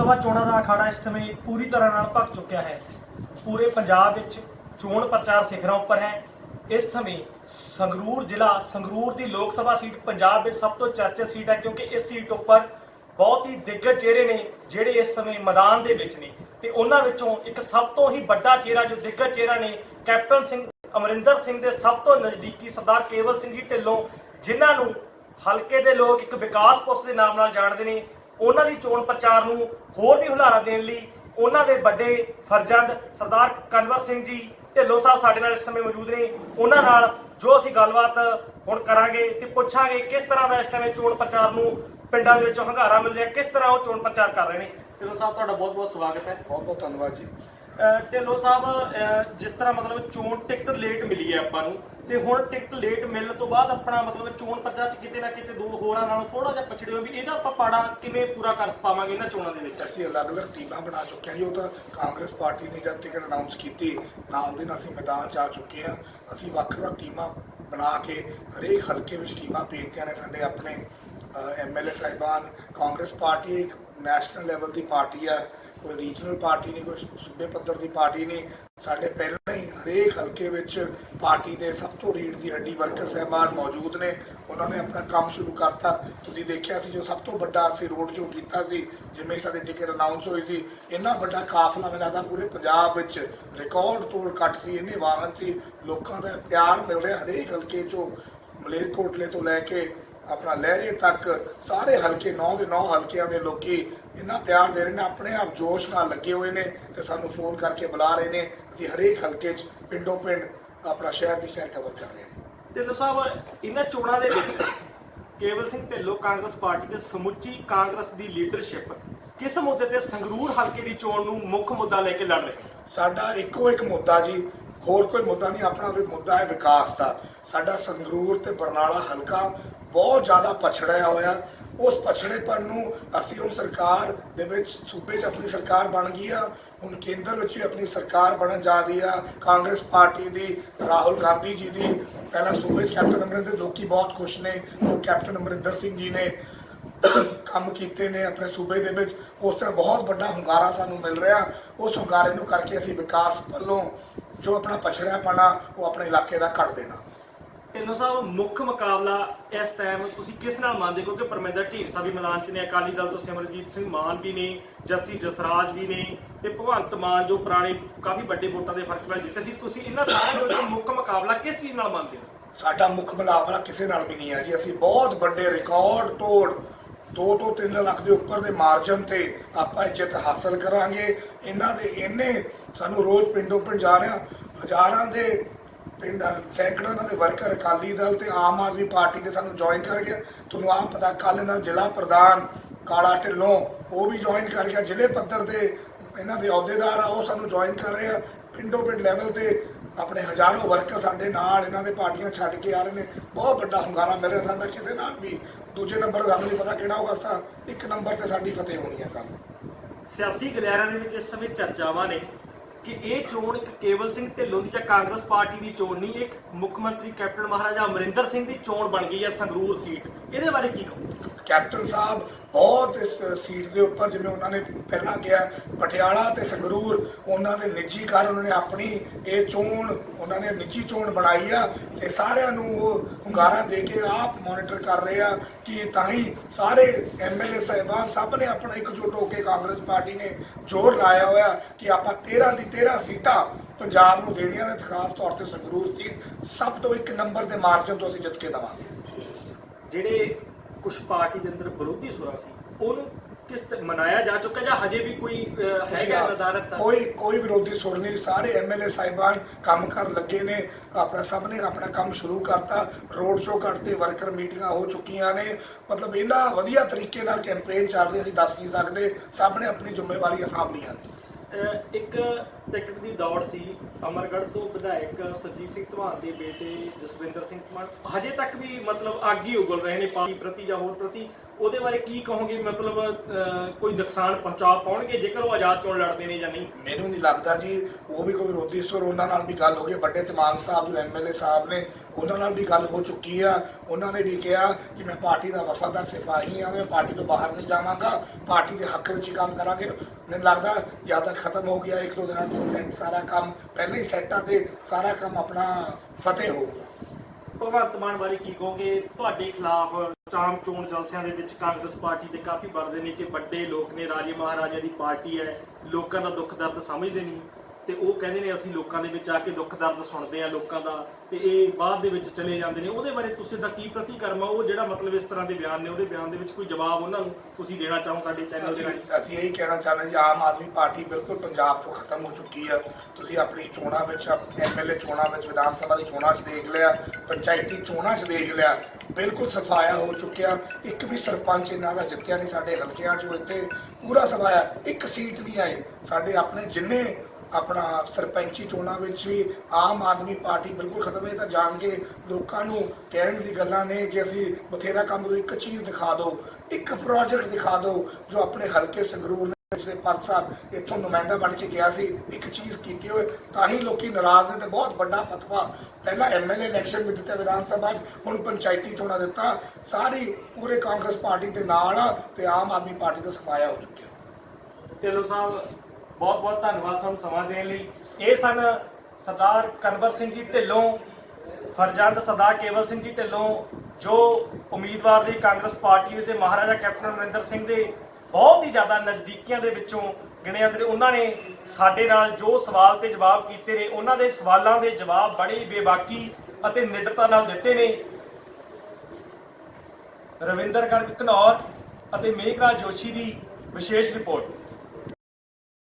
ਸਭਾ ਚੋਣਾਂ ਦਾ ਅਖਾੜਾ ਇਸ ਸਮੇਂ ਪੂਰੀ ਤਰ੍ਹਾਂ ਨਾਲ ਭਖ ਚੁੱਕਿਆ ਹੈ। ਪੂਰੇ ਪੰਜਾਬ ਵਿੱਚ ਚੋਣ ਪ੍ਰਚਾਰ ਸਿਖਰਾਂ ਉੱਪਰ ਹੈ। ਇਸ ਸਮੇਂ ਸੰਗਰੂਰ ਜ਼ਿਲ੍ਹਾ, ਸੰਗਰੂਰ ਦੀ ਲੋਕ ਸਭਾ ਸੀਟ ਪੰਜਾਬ ਵਿੱਚ ਸਭ ਤੋਂ ਚਰਚਿਤ ਸੀਟ ਹੈ ਕਿਉਂਕਿ ਇਸ ਸੀਟ ਉੱਪਰ ਬਹੁਤ ਹੀ ਦਿੱਗਜ ਚਿਹਰੇ ਨੇ ਜਿਹੜੇ ਇਸ ਸਮੇਂ ਮੈਦਾਨ ਦੇ ਵਿੱਚ ਨੇ। ਤੇ ਉਹਨਾਂ ਵਿੱਚੋਂ ਇੱਕ ਸਭ ਤੋਂ ਹੀ ਵੱਡਾ ਚਿਹਰਾ ਜੋ ਦਿੱਗਜ ਚਿਹਰਾ ਨੇ, ਕੈਪਟਨ ਸਿੰਘ ਅਮਰਿੰਦਰ ਸਿੰਘ ਦੇ ਸਭ ਤੋਂ ਨਜ਼ਦੀਕੀ ਸਰਦਾਰ ਕੇਵਲ ਸਿੰਘ ਜੀ ਢਿੱਲੋਂ, ਜਿਨ੍ਹਾਂ ਨੂੰ ਹਲਕੇ ਦੇ ਲੋਕ ਇੱਕ ਵਿਕਾਸ ਪੁਰਸ਼ ਦੇ ਨਾਮ ਨਾਲ ਜਾਣਦੇ ਨੇ। ਉਹਨਾਂ ਦੀ ਚੋਣ ਪ੍ਰਚਾਰ ਨੂੰ ਹੋਰ ਵੀ ਹੁਲਾਰਾ ਦੇਣ ਲਈ ਉਹਨਾਂ ਦੇ ਵੱਡੇ ਫਰਜ਼ੰਦ ਸਰਦਾਰ ਕਨਵਰ ਸਿੰਘ ਜੀ ਢਿੱਲੋਂ ਸਾਹਿਬ ਸਾਡੇ ਨਾਲ ਇਸ ਸਮੇਂ ਮੌਜੂਦ ਨੇ। ਉਹਨਾਂ ਨਾਲ ਜੋ ਅਸੀਂ ਗੱਲਬਾਤ ਹੁਣ ਕਰਾਂਗੇ ਤੇ ਪੁੱਛਾਂਗੇ ਕਿਸ ਤਰ੍ਹਾਂ ਦਾ ਇਸ ਸਮੇਂ ਚੋਣ ਪ੍ਰਚਾਰ ਨੂੰ ਪਿੰਡਾਂ ਦੇ ਵਿੱਚੋਂ ਹੰਗਾਰਾ ਮਿਲ ਰਿਹਾ, ਕਿਸ ਤਰ੍ਹਾਂ ਉਹ ਚੋਣ ਪ੍ਰਚਾਰ ਕਰ ਰਹੇ ਨੇ। ਢਿੱਲੋਂ ਸਾਹਿਬ, ਤੁਹਾਡਾ ਬਹੁਤ ਬਹੁਤ ਸਵਾਗਤ ਹੈ। ਬਹੁਤ ਬਹੁਤ ਧੰਨਵਾਦ ਜੀ। ਢਿੱਲੋਂ ਸਾਹਿਬ ਜਿਸ ਤਰ੍ਹਾਂ ਮਤਲਬ ਚੋਣ ਟਿਕਟ ਲੇਟ ਮਿਲੀ ਹੈ ਆਪਾਂ ਨੂੰ, ਤੇ ਹੁਣ ਟਿਕਟ ਲੇਟ ਮਿਲਣ ਤੋਂ ਬਾਅਦ ਆਪਣਾ ਮਤਲਬ ਚੋਣ ਪ੍ਰਚਾਰ ਚ ਕਿਤੇ ਨਾ ਕਿਤੇ ਦੂਰ ਹੋਰਾਂ ਨਾਲੋਂ ਥੋੜਾ ਜਿਹਾ ਪਛੜੇ ਹੋ ਵੀ ਇਹਦਾ ਆਪਾਂ ਪਾੜਾ ਕਿਵੇਂ ਪੂਰਾ ਕਰ ਪਾਵਾਂਗੇ ਇਹਨਾਂ ਚੋਣਾਂ ਦੇ ਵਿੱਚ? ਅਸੀਂ ਅਲੱਗ-ਅਲੱਗ ਟੀਮਾਂ ਬਣਾ ਚੁੱਕੇ ਹਾਂ ਜੀ, ਉਹ ਤਾਂ ਕਾਂਗਰਸ ਪਾਰਟੀ ਨੇ ਜਦ ਟਿਕਟ ਅਨਾਉਂਸ ਕੀਤੀ ਨਾਲ ਦੇ ਨਾਲ ਅਸੀਂ ਮੈਦਾਨ 'ਚ ਆ ਚੁੱਕੇ ਹਾਂ। ਅਸੀਂ ਵੱਖ-ਵੱਖ ਟੀਮਾਂ ਬਣਾ ਕੇ ਹਰੇਕ ਹਲਕੇ ਵਿੱਚ ਟੀਮਾਂ ਭੇਜਦੇ ਨੇ ਸਾਡੇ ਆਪਣੇ ਐਮਐਲਏ ਸਾਹਿਬਾਨ। ਕਾਂਗਰਸ ਪਾਰਟੀ ਇੱਕ ਨੈਸ਼ਨਲ ਲੈਵਲ ਦੀ ਪਾਰਟੀ ਆ ਕੋਈ ਰੀਜਨਲ ਪਾਰਟੀ ਨਹੀਂ, ਕੋਈ ਸੂਬੇ ਪੱਧਰ ਦੀ ਪਾਰਟੀ ਨਹੀਂ। ਸਾਡੇ ਪਹਿਲਾਂ ਹੀ ਹਰੇਕ ਹਲਕੇ ਵਿੱਚ ਪਾਰਟੀ ਦੇ ਸਭ ਤੋਂ ਰੀੜ ਦੀ ਹੱਡੀ ਵਰਕਰ ਸਾਹਿਬਾਨ ਮੌਜੂਦ ਨੇ। ਉਹਨਾਂ ਨੇ ਆਪਣਾ ਕੰਮ ਸ਼ੁਰੂ ਕਰਤਾ। ਤੁਸੀਂ ਦੇਖਿਆ ਸੀ ਜੋ ਸਭ ਤੋਂ ਵੱਡਾ ਅਸੀਂ ਰੋਡ ਸ਼ੋਅ ਕੀਤਾ ਸੀ, ਜਿਵੇਂ ਸਾਡੀ ਟਿਕਟ ਅਨਾਉਂਸ ਹੋਈ ਸੀ, ਇੰਨਾ ਵੱਡਾ ਕਾਫਲਾ ਮੈਨੂੰ ਲੱਗਦਾ ਪੂਰੇ ਪੰਜਾਬ ਵਿੱਚ ਰਿਕਾਰਡ ਤੋੜ ਕੱਟ ਸੀ, ਇੰਨੇ ਵਾਹਨ ਸੀ, ਲੋਕਾਂ ਦਾ ਪਿਆਰ ਮਿਲ ਰਿਹਾ ਹਰੇਕ ਹਲਕੇ ਚੋਂ। ਮਲੇਰਕੋਟਲੇ ਤੋਂ ਲੈ ਕੇ ਆਪਣਾ ਲਹਿਰੇ ਤੱਕ ਸਾਰੇ ਹਲਕੇ 9 ਦੇ 9 ਹਲਕਿਆਂ ਦੇ ਲੋਕੀ ਇੰਨਾ ਪਿਆਰ ਦੇ ਰਹੇ ਨੇ ਆਪਣੇ ਆਪ ਜੋਸ਼ ਨਾਲ ਲੱਗੇ ਹੋਏ ਨੇ ਤੇ ਸਾਨੂੰ ਫੋਨ ਕਰਕੇ ਬੁਲਾ ਰਹੇ ਨੇ। ਅਸੀਂ ਹਰੇਕ ਹਲਕੇ 'ਚ ਪਿੰਡੋਂ ਪਿੰਡ ਆਪਣਾ ਸ਼ਹਿਰ ਦੀ ਸ਼ਹਿਰ ਕਵਰ ਕਰ ਰਹੇ ਹਾਂ। ਢਿੱਲੋਂ ਸਾਹਿਬ ਇਹਨਾਂ ਚੋਣਾਂ ਦੇ ਵਿੱਚ ਕੇਵਲ ਸਿੰਘ ਢਿੱਲੋਂ ਕਾਂਗਰਸ ਪਾਰਟੀ ਤੇ ਸਮੁੱਚੀ ਕਾਂਗਰਸ ਦੀ ਲੀਡਰਸ਼ਿਪ ਕਿਸ ਮੁੱਦੇ ਤੇ ਸੰਗਰੂਰ ਹਲਕੇ ਦੀ ਚੋਣ ਨੂੰ ਮੁੱਖ ਮੁੱਦਾ ਲੈ ਕੇ ਲੜ ਰਹੇ ਸਾਡਾ ਇੱਕੋ ਇੱਕ ਮੁੱਦਾ ਜੀ ਹੋਰ ਕੋਈ ਮੁੱਦਾ ਨਹੀਂ ਆਪਣਾ ਵੀ ਮੁੱਦਾ ਹੈ ਵਿਕਾਸ ਦਾ। ਸਾਡਾ ਸੰਗਰੂਰ ਤੇ ਬਰਨਾਲਾ ਹਲਕਾ ਬਹੁਤ ਜ਼ਿਆਦਾ ਪਛੜਿਆ ਹੋਇਆ। ਉਸ ਪਛੜੇਪਣ ਨੂੰ ਅਸੀਂ ਹੁਣ ਸਰਕਾਰ ਦੇ ਵਿੱਚ ਸੂਬੇ 'ਚ ਆਪਣੀ ਸਰਕਾਰ ਬਣ ਗਈ ਆ, ਹੁਣ ਕੇਂਦਰ ਵਿੱਚ ਵੀ ਆਪਣੀ ਸਰਕਾਰ ਬਣਨ ਜਾ ਰਹੀ ਆ, ਕਾਂਗਰਸ ਪਾਰਟੀ ਦੀ, ਰਾਹੁਲ ਗਾਂਧੀ ਜੀ ਦੀ, ਪਹਿਲਾਂ ਸੂਬੇ 'ਚ ਕੈਪਟਨ ਅਮਰਿੰਦਰ, ਲੋਕੀ ਬਹੁਤ ਖੁਸ਼ ਨੇ ਉਹ ਕੈਪਟਨ ਅਮਰਿੰਦਰ ਸਿੰਘ ਜੀ ਨੇ ਕੰਮ ਕੀਤੇ ਨੇ ਆਪਣੇ ਸੂਬੇ ਦੇ ਵਿੱਚ, ਉਸ ਤਰ੍ਹਾਂ ਬਹੁਤ ਵੱਡਾ ਹੁੰਗਾਰਾ ਸਾਨੂੰ ਮਿਲ ਰਿਹਾ, ਉਸ ਹੁੰਗਾਰੇ ਨੂੰ ਕਰਕੇ ਅਸੀਂ ਵਿਕਾਸ ਵੱਲੋਂ ਜੋ ਆਪਣਾ ਪਛੜਿਆ ਪਣਾ ਉਹ ਆਪਣੇ ਇਲਾਕੇ ਦਾ ਕੱਢ ਦੇਣਾ। ਢਿੱਲੋਂ ਸਾਹਿਬ, ਮੁੱਖ ਮੁਕਾਬਲਾ ਇਸ ਟਾਈਮ ਤੁਸੀਂ ਕਿਸ ਨਾਲ ਮੰਨਦੇ? ਕਿਉਂਕਿ ਪਰਮਿੰਦਰ ਢੀਂਡਸਾ ਵੀ ਮੈਦਾਨ 'ਚ ਨੇ, ਅਕਾਲੀ ਦਲ ਤੋਂ ਸਿਮਰਜੀਤ ਸਿੰਘ ਮਾਨ ਵੀ ਨੇ, ਜੱਸੀ ਜਸਰਾਜ ਵੀ ਨੇ ਤੇ ਭਗਵੰਤ ਮਾਨ ਜੋ ਪੁਰਾਣੇ ਕਾਫੀ ਵੱਡੇ ਵੋਟਾਂ ਦੇ ਫ਼ਰਕ ਨਾਲ ਜਿੱਤੇ ਸੀ। ਤੁਸੀਂ ਇਹਨਾਂ ਸਾਰਿਆਂ ਦੇ ਮੁੱਖ ਮੁਕਾਬਲਾ ਕਿਸ ਚੀਜ਼ ਨਾਲ ਮੰਨਦੇ ਹੋ? ਸਾਡਾ ਮੁੱਖ ਮੁਕਾਬਲਾ ਕਿਸੇ ਨਾਲ ਵੀ ਨਹੀਂ ਹੈ ਜੀ। ਅਸੀਂ ਬਹੁਤ ਵੱਡੇ ਰਿਕਾਰਡ ਤੋੜ 2 ਤੋਂ 3 ਲੱਖ ਦੇ ਉੱਪਰ ਦੇ ਮਾਰਜਨ ਤੇ ਆਪਾਂ ਇੱਜ਼ਤ ਹਾਸਲ ਕਰਾਂਗੇ। ਇਹਨਾਂ ਦੇ ਇੰਨੇ ਸਾਨੂੰ ਰੋਜ਼ ਪਿੰਡੋਂ ਪਿੰਡ ਜਾ ਰਿਹਾ, ਹਜ਼ਾਰਾਂ ਦੇ ਪਿੰਡ ਸੈਂਕੜਾਂ ਇਹਨਾਂ ਦੇ ਵਰਕਰ ਅਕਾਲੀ ਦਲ ਤੇ ਆਮ ਆਦਮੀ ਪਾਰਟੀ ਦੇ ਸਾਨੂੰ ਜੁਆਇਨ ਕਰ ਗਿਆ। ਤੁਹਾਨੂੰ ਆਪ ਪਤਾ ਕੱਲ ਇਹਨਾਂ ਜ਼ਿਲ੍ਹਾ ਪ੍ਰਧਾਨ ਕਾਲਾ ਢਿੱਲੋਂ, ਉਹ ਵੀ ਜੁਆਇਨ ਕਰ ਗਿਆ। ਜ਼ਿਲ੍ਹੇ ਪੱਧਰ ਤੇ ਇਹਨਾਂ ਦੇ ਅਹੁਦੇਦਾਰ ਆ, ਉਹ ਸਾਨੂੰ ਜੁਆਇਨ ਕਰ ਰਹੇ ਆ। ਪਿੰਡੋਂ ਪਿੰਡ ਲੈਵਲ ਤੇ ਆਪਣੇ ਹਜ਼ਾਰੋਂ ਵਰਕਰ ਸਾਡੇ ਨਾਲ ਇਹਨਾਂ ਦੇ ਪਾਰਟੀਆਂ ਛੱਡ ਕੇ ਆ ਰਹੇ ਨੇ। ਬਹੁਤ ਵੱਡਾ ਹੁੰਗਾਰਾ ਮਿਲ ਰਿਹਾ ਸਾਡਾ। ਕਿਸੇ ਨਾਲ ਵੀ ਦੂਜੇ ਨੰਬਰ ਸਾਨੂੰ ਨਹੀਂ ਪਤਾ ਕਿਹੜਾ ਹੋਗਾ ਸਾ ਇੱਕ ਨੰਬਰ ਤੇ ਸਾਡੀ ਫਤਿਹ ਹੋਣੀ ਹੈ ਕੰਮ। ਸਿਆਸੀ ਗਲਿਆਰਿਆਂ ਦੇ ਵਿੱਚ ਇਸ ਸਮੇਂ ਚਰਚਾਵਾਂ ਨੇ। ਕਿ ਇਹ ਚੋਣ ਇੱਕ ਕੇਵਲ ਸਿੰਘ ਢਿੱਲੋਂ ਦੀ ਜਾਂ ਕਾਂਗਰਸ ਪਾਰਟੀ ਦੀ ਚੋਣ ਨਹੀਂ ਇੱਕ ਮੁੱਖ ਮੰਤਰੀ ਕੈਪਟਨ ਮਹਾਰਾਜਾ ਅਮਰਿੰਦਰ ਸਿੰਘ ਦੀ ਚੋਣ ਬਣ ਗਈ ਹੈ ਸੰਗਰੂਰ ਸੀਟ। ਇਹਦੇ ਬਾਰੇ ਕੀ ਕਹੋ ਕੈਪਟਨ ਸਾਹਿਬ ਬਹੁਤ ਇਸ ਸੀਟ ਦੇ ਉੱਪਰ ਜਿਵੇਂ ਉਹਨਾਂ ਨੇ ਪਹਿਲਾਂ ਕਿਹਾ, ਪਟਿਆਲਾ ਤੇ ਸੰਗਰੂਰ, ਉਹਨਾਂ ਦੇ ਨਿੱਜੀ ਕਾਰਨ ਉਹਨਾਂ ਨੇ ਆਪਣੀ, ਇਹ ਚੋਣ, ਉਹਨਾਂ ਨੇ ਨਿੱਜੀ ਚੋਣ ਬਣਾਈ ਆ ਤੇ ਸਾਰਿਆਂ ਨੂੰ ਉਹ ਹੁੰਗਾਰਾ ਦੇ ਕੇ ਆਪ ਮੋਨੀਟਰ ਕਰ ਰਹੇ ਆ ਕਿ ਤਾਂ ਹੀ ਸਾਰੇ ਐਮਐਲਏ ਸਾਹਿਬਾਨ ਸਭ ਨੇ ਆਪਣਾ ਇਕਜੁੱਟ ਹੋ ਕੇ ਕਾਂਗਰਸ ਪਾਰਟੀ ਨੇ ਜ਼ੋਰ ਲਾਇਆ ਹੋਇਆ ਕਿ ਆਪਾਂ 13 ਦੀ 13 ਸੀਟਾਂ ਪੰਜਾਬ ਨੂੰ ਦੇਣੀਆਂ ਨੇ, ਖਾਸ ਤੌਰ ਤੇ ਸੰਗਰੂਰ ਸੀਟ, ਸਭ ਤੋਂ ਇੱਕ ਨੰਬਰ ਦੇ ਮਾਰਜਨ ਤੋਂ ਅਸੀਂ ਜਿੱਤ ਕੇ ਦਵਾਂਗੇ। ਜਿਹੜੇ ਕੁਝ ਪਾਰਟੀ ਦੇ ਅੰਦਰ ਵਿਰੋਧੀ ਸੁਰਾ ਸੀ ਉਹਨੂੰ ਕਿਸ ਮਨਾਇਆ ਜਾ ਚੁੱਕਾ ਜਾਂ ਹਜੇ ਵੀ ਕੋਈ ਹੈਗਾ ਨਦਾਰਤ ਕੋਈ ਕੋਈ ਵਿਰੋਧੀ ਸੁਰ ਨਹੀਂ ਸਾਰੇ ਐਮਐਲਏ ਸਾਹਿਬਾਨ ਕੰਮ ਕਰ ਲੱਗੇ ਨੇ ਆਪਣਾ ਸਭ ਨੇ ਆਪਣਾ ਕੰਮ ਸ਼ੁਰੂ ਕਰਤਾ ਰੋਡ ਸ਼ੋਅ ਕਰਤੇ ਵਰਕਰ ਮੀਟਿੰਗਾਂ ਹੋ ਚੁੱਕੀਆਂ ਨੇ ਮਤਲਬ ਇਹਨਾਂ ਵਧੀਆ ਤਰੀਕੇ ਨਾਲ ਕੈਂਪੇਨ ਚੱਲ ਰਹੀ ਅਸੀਂ ਦੱਸ ਨਹੀਂ ਸਕਦੇ ਸਭ ਨੇ ਆਪਣੀ ਜ਼ਿੰਮੇਵਾਰੀਆਂ ਸਾਂਭ ਲਈਆਂ ਇੱਕ ਟਿਕਟ ਦੀ ਦੌੜ ਸੀ। ਅਮਰਗੜ੍ਹ ਤੋਂ ਵਿਧਾਇਕ ਸਰਜੀਤ ਸਿੰਘ ਧਵਾਨ ਦੇ ਬੇਟੇ ਜਸਵਿੰਦਰ ਸਿੰਘ ਧਵਾਨ। ਹਜੇ ਤੱਕ ਵੀ ਮਤਲਬ ਅੱਗ ਹੀ ਉਗਲ ਰਹੇ ਨੇ ਪਾਰਟੀ ਪ੍ਰਤੀ ਜਾਂ ਹੋਰ ਪ੍ਰਤੀ। ਉਹਦੇ ਬਾਰੇ ਕੀ ਕਹੋਗੇ? ਮਤਲਬ ਕੋਈ ਨੁਕਸਾਨ ਪਹੁੰਚਾ ਪਾਉਣਗੇ? ਜੇਕਰ ਉਹ ਆਜ਼ਾਦ ਚੋਣ ਲੜਦੇ ਨੇ ਜਾਂ ਨਹੀਂ? ਮੈਨੂੰ ਨਹੀਂ ਲੱਗਦਾ ਜੀ। ਉਹ ਵੀ ਕੋਈ ਵਿਰੋਧੀ ਸੁਰ ਉਹਨਾਂ ਨਾਲ ਵੀ ਗੱਲ ਹੋ ਗਈ। ਵੱਡੇ ਤਮਾਨ ਸਾਹਿਬ ਜੋ ਐਮਐਲਏ ਸਾਹਿਬ ਨੇ ਉਹਨਾਂ ਨਾਲ ਵੀ ਗੱਲ ਹੋ ਚੁੱਕੀ ਆ। ਉਹਨਾਂ ਨੇ ਵੀ ਕਿਹਾ ਕਿ ਮੈਂ ਪਾਰਟੀ ਦਾ ਵਫਾਦਾਰ ਸਿਪਾਹੀ ਹਾਂ ਮੈਂ ਪਾਰਟੀ ਤੋਂ ਬਾਹਰ ਨਹੀਂ ਜਾਵਾਂਗਾ। ਪਾਰਟੀ ਦੇ ਹੱਕ ਵਿੱਚ ਕੰਮ ਕਰਾਂਗੇ। ਮੈਨੂੰ ਲੱਗਦਾ ਜਾਂ ਤਾਂ ਖਤਮ ਹੋ ਗਿਆ ਇੱਕ ਦੋ ਦਿਨਾਂ 'ਚ ਸੈੱਟ ਸਾਰਾ ਕੰਮ, ਪਹਿਲਾਂ ਹੀ ਸੈੱਟਾਂ ਤੇ ਸਾਰਾ ਕੰਮ ਆਪਣਾ ਫਤਿਹ ਹੋਊਗਾ। ਭਗਵੰਤ ਮਾਨ ਬਾਰੇ ਕੀ ਕਹੋਗੇ? ਤੁਹਾਡੇ ਖਿਲਾਫ ਚਾਮ ਚੋਣ ਜਲਸਿਆਂ ਦੇ ਵਿੱਚ ਕਾਂਗਰਸ ਪਾਰਟੀ ਦੇ ਕਾਫੀ ਵਰਦੇ ਨੇ ਕਿ ਵੱਡੇ ਲੋਕ ਨੇ, ਰਾਜੇ ਮਹਾਰਾਜਾ ਦੀ ਪਾਰਟੀ ਹੈ, ਲੋਕਾਂ ਦਾ ਦੁੱਖ ਦਰਦ ਸਮਝਦੇ ਨਹੀਂ। ਤੇ ਉਹ ਕਹਿੰਦੇ ਨੇ ਅਸੀਂ ਲੋਕਾਂ ਦੇ ਵਿੱਚ ਆ ਕੇ ਦੁੱਖ ਦਰਦ ਸੁਣਦੇ ਆ ਲੋਕਾਂ ਦਾ ਤੇ ਇਹ ਬਾਅਦ ਦੇ ਵਿੱਚ ਚਲੇ ਜਾਂਦੇ ਨੇ। ਉਹਦੇ ਬਾਰੇ ਤੁਸੀਂ ਦਾ ਕੀ ਪ੍ਰਤੀਕਰਮ ਆ? ਉਹ ਜਿਹੜਾ ਮਤਲਬ ਇਸ ਤਰ੍ਹਾਂ ਦੇ ਬਿਆਨ ਨੇ ਉਹਦੇ ਬਿਆਨ ਦੇ ਵਿੱਚ ਕੋਈ ਜਵਾਬ ਉਹਨਾਂ ਨੂੰ ਤੁਸੀਂ ਦੇਣਾ ਚਾਹੋ ਸਾਡੇ ਚੈਨਲ ਦੇ ਰਾਹੀਂ? ਅਸੀਂ ਇਹੀ ਕਹਿਣਾ ਚਾਹੁੰਦੇ ਹਾਂ ਜੀ ਆਮ ਆਦਮੀ ਪਾਰਟੀ ਬਿਲਕੁਲ ਪੰਜਾਬ ਤੋਂ ਖਤਮ ਹੋ ਚੁੱਕੀ ਆ। ਤੁਸੀਂ ਆਪਣੀ ਚੋਣਾਂ ਵਿੱਚ ਐਮਐਲਏ ਚੋਣਾਂ ਵਿੱਚ ਵਿਧਾਨ ਸਭਾ ਦੀ ਚੋਣਾਂ 'ਚ ਦੇਖ ਲਿਆ ਪੰਚਾਇਤੀ ਚੋਣਾਂ 'ਚ ਦੇਖ ਲਿਆ ਬਿਲਕੁਲ ਸਫਾਇਆ ਹੋ ਚੁੱਕਿਆ। ਇੱਕ ਵੀ ਸਰਪੰਚ ਇਹਨਾਂ ਦਾ ਜਿੱਤਿਆ ਨਹੀਂ ਸਾਡੇ ਹਲਕਿਆਂ 'ਚੋਂ ਇੱਥੇ ਪੂਰਾ ਸਫਾਇਆ ਇੱਕ ਸੀਟ ਨਹੀਂ ਆਈ ਸਾਡੇ ਆਪਣੇ ਜਿੰਨੇ ਆਪਣਾ ਸਰਪੰਚੀ ਚੋਣਾਂ ਵਿੱਚ ਵੀ ਆਮ ਆਦਮੀ ਪਾਰਟੀ ਬਿਲਕੁਲ ਖਤਮ ਹੈ, ਤਾਂ ਜਾਣ ਕੇ ਲੋਕਾਂ ਨੂੰ ਕਹਿਣ ਦੀ ਗੱਲਾਂ ਨੇ ਕਿ ਅਸੀਂ ਬਥੇਰਾ ਕੰਮ ਨੂੰ ਇੱਕ ਚੀਜ਼ ਦਿਖਾ ਦਿਓ, ਇੱਕ ਪ੍ਰੋਜੈਕਟ ਦਿਖਾ ਦਿਓ, ਜੋ ਆਪਣੇ ਹਲਕੇ ਸੰਗਰੂਰ ਨੇ, ਪਿਛਲੇ ਪੰਜ ਸਾਲ ਇੱਥੋਂ ਨੁਮਾਇੰਦਾ ਬਣ ਕੇ ਗਿਆ ਸੀ, ਇੱਕ ਚੀਜ਼ ਕੀਤੀ ਹੋਏ ਤਾਂ ਹੀ ਲੋਕੀ ਨਾਰਾਜ਼ ਨੇ ਤੇ ਬਹੁਤ ਵੱਡਾ ਫਤਵਾ। ਪਹਿਲਾਂ ਐਮਐਲਏ ਇਲੈਕਸ਼ਨ ਵਿੱਚ ਦਿੱਤਾ ਵਿਧਾਨ ਸਭਾ 'ਚ, ਹੁਣ ਪੰਚਾਇਤੀ ਚੋਣਾਂ ਦਿੱਤਾ, ਸਾਰੀ ਪੂਰੇ ਕਾਂਗਰਸ ਪਾਰਟੀ ਦੇ ਨਾਲ ਆ ਤੇ ਆਮ ਆਦਮੀ ਪਾਰਟੀ ਦਾ ਸਫਾਇਆ ਹੋ ਚੁੱਕਿਆ। ਢਿੱਲੋਂ ਸਾਹਿਬ ਬਹੁਤ ਬਹੁਤ ਧੰਨਵਾਦ ਸਾਨੂੰ ਸਮਾਂ ਦੇਣ ਲਈ। ਇਹ ਸਨ ਸਰਦਾਰ ਕਨਵਰ ਸਿੰਘ ਜੀ ਢਿੱਲੋਂ, ਫਰਜ਼ੰਦ ਸਰਦਾਰ ਕੇਵਲ ਸਿੰਘ ਜੀ ਢਿੱਲੋਂ, ਜੋ ਉਮੀਦਵਾਰ ਦੀ ਕਾਂਗਰਸ ਪਾਰਟੀ ਦੇ ਤੇ ਮਹਾਰਾਜਾ ਕੈਪਟਨ ਅਮਰਿੰਦਰ ਸਿੰਘ ਦੇ ਬਹੁਤ ਹੀ ਜ਼ਿਆਦਾ ਨਜ਼ਦੀਕੀਆਂ ਦੇ ਵਿੱਚੋਂ ਗਿਣਿਆ ਜਾਂਦੇ ਉਹਨਾਂ ਨੇ ਸਾਡੇ ਨਾਲ ਜੋ ਸਵਾਲ ਤੇ ਜਵਾਬ ਕੀਤੇ ਨੇ, ਉਹਨਾਂ ਦੇ ਸਵਾਲਾਂ ਦੇ ਜਵਾਬ ਬੜੀ ਬੇਬਾਕੀ ਅਤੇ ਨਿਡਰਤਾ ਨਾਲ ਦਿੱਤੇ ਨੇ। ਰਵਿੰਦਰ ਗਰਗ ਘਨੌਰ ਅਤੇ ਮੇਘਰਾਜ ਜੋਸ਼ੀ ਦੀ ਵਿਸ਼ੇਸ਼ ਰਿਪੋਰਟ।